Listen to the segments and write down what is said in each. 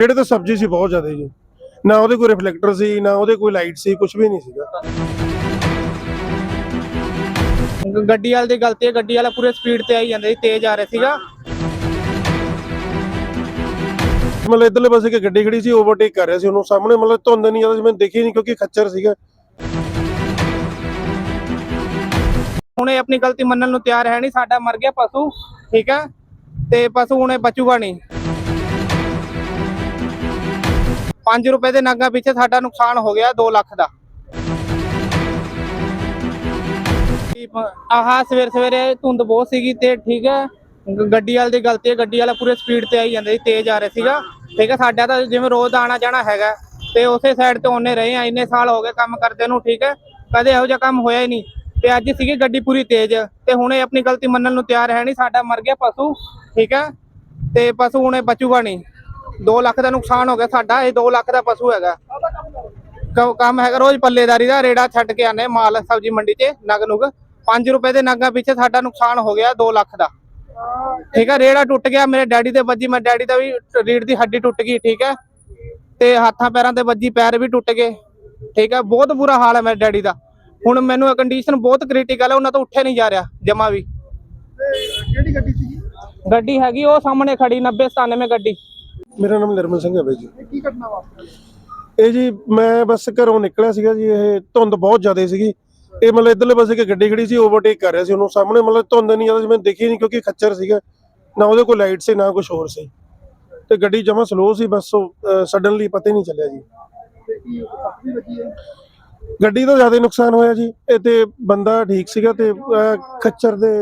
ਜਿਹੜੇ ਤਾਂ ਸਬਜ਼ੀ ਸੀ ਬਹੁਤ ਜ਼ਿਆਦਾ ਜੀ। ਨਾ ਉਹਦੇ ਕੋਈ ਰਿਫਲੈਕਟਰ ਸੀ ਨਾ ਉਹਦੇ ਕੋਈ ਲਾਈਟ ਸੀ ਕੁਝ ਵੀ ਨਹੀਂ ਸੀਗਾ। ਗੱਡੀ ਵਾਲੇ ਦੀ ਗਲਤੀ ਹੈ ਗੱਡੀ ਵਾਲਾ ਪੂਰੇ ਸਪੀਡ ਤੇ ਆਈ ਜਾਂਦਾ ਸੀ ਤੇਜ਼ ਆ ਰਿਹਾ ਸੀਗਾ। ਮਤਲਬ ਇਧਰਲੇ ਪਾਸੇ ਕਿ ਗੱਡੀ ਖੜੀ ਸੀ ਓਵਰਟੇਕ ਕਰ ਰਿਹਾ ਸੀ ਉਹਨੂੰ। ਸਾਹਮਣੇ ਮਤਲਬ ਧੁੰਦ ਨਹੀਂ ਜ਼ਿਆਦਾ ਸੀ ਮੈਨੂੰ ਦੇਖੀ ਨਹੀਂ ਕਿਉਂਕਿ ਖੱਚਰ ਸੀਗਾ। ਹੁਣ ਇਹ ਆਪਣੀ ਗਲਤੀ ਮੰਨਣ ਨੂੰ ਤਿਆਰ ਹੈ ਨਹੀਂ ਸਾਡਾ ਮਰ ਗਿਆ ਪਸ਼ੂ ਠੀਕ ਹੈ? ਤੇ ਪਸ਼ੂ ਹੁਣੇ ਬਚੂਗਾ ਨਹੀਂ। 5 ਰੁਪਏ ਦੇ ਨਾਗਾ ਪਿੱਛੇ ਸਾਡਾ ਨੁਕਸਾਨ ਹੋ ਗਿਆ 2 ਲੱਖ ਦਾ। ਆਹ ਸਵੇਰ ਸਵੇਰੇ ਧੁੰਦ ਬਹੁਤ ਸੀਗੀ ਤੇ ਠੀਕ ਹੈ ਗੱਡੀ ਵਾਲੇ ਦੀ ਗਲਤੀ ਹੈ, ਗੱਡੀ ਵਾਲਾ ਪੂਰੇ ਸਪੀਡ ਤੇ ਆਈ ਜਾਂਦਾ ਸੀ, ਤੇਜ਼ ਆ ਰਿਹਾ ਸੀਗਾ। ਠੀਕ ਹੈ, ਸਾਡਾ ਤਾਂ ਜਿਵੇਂ ਰੋਜ਼ ਦਾ ਆਣਾ ਜਾਣਾ ਹੈਗਾ ਤੇ ਉਸੇ ਸਾਈਡ ਤੇ ਉਹਨੇ ਰਹੇ ਆ ਇੰਨੇ ਸਾਲ ਹੋ ਗਏ ਕੰਮ ਕਰਦੇ ਨੂੰ, ਠੀਕ ਹੈ। ਕਦੇ ਇਹੋ ਜਿਹਾ ਕੰਮ ਹੋਇਆ ਹੀ ਨਹੀਂ। ਤੇ ਅੱਜ ਸੀਗੀ ਗੱਡੀ ਪੂਰੀ ਤੇਜ਼ ਤੇ ਹੁਣ ਇਹ ਆਪਣੀ ਗਲਤੀ ਮੰਨਣ ਨੂੰ ਤਿਆਰ ਹੈ ਨਹੀਂ, ਸਾਡਾ ਮਰ ਗਿਆ ਪਸ਼ੂ, ਠੀਕ ਹੈ। ਤੇ ਪਸ਼ੂ ਹੁਣੇ ਬਚੂਗਾ ਨਹੀਂ। 2 ਲੱਖ ਦਾ ਨੁਕਸਾਨ ਹੋ ਗਿਆ ਸਾਡਾ ਇਹ 2 ਲੱਖ ਦਾ ਪਸ਼ੂ ਹੈਗਾ। ਕੰਮ ਹੈਗਾ ਰੋਜ਼ ਪੱਲੇਦਾਰੀ ਦਾ ਰੇੜਾ ਛੱਡ ਕੇ ਆਨੇ ਮਾਲ ਸਬਜ਼ੀ ਮੰਡੀ 'ਚ ਨਗ ਨੁਗ। 5 ਰੁਪਏ ਦੇ ਨਗਾਂ ਪਿੱਛੇ ਸਾਡਾ ਨੁਕਸਾਨ ਹੋ ਗਿਆ 2 ਲੱਖ ਦਾ। ਠੀਕ ਹੈ ਰੇੜਾ ਟੁੱਟ ਗਿਆ ਮੇਰੇ ਡੈਡੀ ਦੇ ਵੱਜੀ ਮੈਂ ਡੈਡੀ ਦਾ ਵੀ ਰੀੜ ਦੀ ਹੱਡੀ ਟੁੱਟ ਗਈ ਠੀਕ ਹੈ ਤੇ ਹੱਥਾਂ ਪੈਰਾਂ ਤੇ ਵੱਜੀ ਪੈਰ ਵੀ ਟੁੱਟ ਗਏ ਠੀਕ ਹੈ ਬਹੁਤ ਬੁਰਾ ਹਾਲ ਹੈ ਮੇਰੇ ਡੈਡੀ ਦਾ। ਹੁਣ ਮੈਨੂੰ ਇਹ ਕੰਡੀਸ਼ਨ ਬਹੁਤ ਕ੍ਰਿਟੀਕਲ ਹੈ ਉਹਨਾਂ ਤੋਂ ਉੱਠਿਆ ਨਹੀਂ ਜਾ ਰਿਹਾ ਜਮਾ ਵੀ। ਕਿਹੜੀ ਗੱਡੀ ਸੀ ਗੱਡੀ ਹੈਗੀ ਉਹ ਸਾਹਮਣੇ ਖੜੀ 90 97 ਗੱਡੀ। ਮੇਰਾ ਨਾਮ ਨਿਰਮਲ ਸਿੰਘ ਹੈ ਬਾਈ ਜੀ। ਕੀ ਘਟਨਾ ਵਾਪਰੀ? ਇਹ ਜੀ ਮੈਂ ਬਸ ਘਰੋਂ ਨਿਕਲਿਆ ਸੀਗਾ ਜੀ ਇਹ ਧੁੰਦ ਬਹੁਤ ਜ਼ਿਆਦਾ ਸੀਗੀ। ਇਹ ਮਤਲਬ ਇਧਰਲੇ ਪਾਸੇ ਕਿ ਗੱਡੀ ਖੜੀ ਸੀ ਓਵਰਟੇਕ ਕਰ ਰਿਹਾ ਸੀ ਉਹਨੂੰ। ਸਾਹਮਣੇ ਮਤਲਬ ਧੁੰਦ ਨਹੀਂ ਜ਼ਿਆਦਾ ਸੀ ਮੈਨੂੰ ਦੇਖੀ ਨਹੀਂ ਕਿਉਂਕਿ ਖੱਚਰ ਸੀਗਾ। ਨਾ ਉਹਦੇ ਕੋਈ ਲਾਈਟ ਸੀ ਨਾ ਕੁਝ ਹੋਰ ਸੀ। ਤੇ ਗੱਡੀ ਜਮਾ ਸਲੋ ਸੀ ਬਸ ਸਡਨਲੀ ਪਤਾ ਹੀ ਨਹੀਂ ਚੱਲਿਆ ਜੀ। ਗੱਡੀ ਦਾ ਜ਼ਿਆਦਾ ਨੁਕਸਾਨ ਹੋਇਆ ਜੀ। ਇਹ ਤੇ ਬੰਦਾ ਠੀਕ ਸੀਗਾ ਤੇ ਖੱਚਰ ਦੇ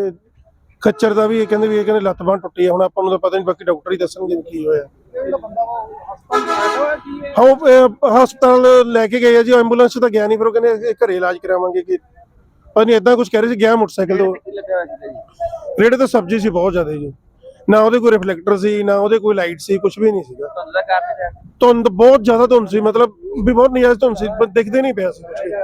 ਖੱਚਰ ਦਾ ਵੀ ਇਹ ਕਹਿੰਦੇ ਵੀ ਇਹ ਕਹਿੰਦੇ ਲੱਤ ਬਾਂਹ ਟੁੱਟੀ ਹੈ ਹੁਣ ਆਪਾਂ ਨੂੰ ਤਾਂ ਪਤਾ ਨਹੀਂ ਬਾਕੀ ਡਾਕਟਰ ਹੀ ਦੱਸਣਗੇ ਕੀ ਹੋਇਆ। ਹੈ ਹਸਪਤਾਲ ਲੈ ਕੇ ਗਏ ਆ ਜੀ ਐਂਬੂਲੈਂਸ ਤਾਂ ਗਿਆ ਨਹੀਂ ਫਿਰ ਉਹ ਕਹਿੰਦੇ ਘਰੇ ਇਲਾਜ ਕਰਾਵਾਂਗੇ ਕਿ ਪਤਾ ਨਹੀਂ ਇਦਾਂ ਕੁਝ ਕਹਿ ਰਹੇ ਸੀ ਗਿਆ ਮੋਟਰਸਾਈਕਲ ਤੋਂ। ਸੀ ਰੇੜੇ ਤਾਂ ਸਬਜ਼ੀ ਸੀ ਬਹੁਤ ਜ਼ਿਆਦਾ ਜੀ। ਨਾ ਉਹਦੇ ਕੋਈ ਰਿਫਲੈਕਟਰ ਸੀ ਨਾ ਉਹਦੇ ਕੋਈ ਲਾਈਟ ਸੀ ਕੁਝ ਵੀ ਨਹੀਂ ਸੀਗਾ। ਹੈ ਧੁੰਦ ਬਹੁਤ ਜ਼ਿਆਦਾ ਧੁੰਦ ਸੀ ਮਤਲਬ ਵੀ ਬਹੁਤ ਨਜਾਇਜ਼ ਧੁੰਦ ਸੀ ਦਿਖਦੇ ਨਹੀਂ ਪਿਆ ਸੀ ਵੀ।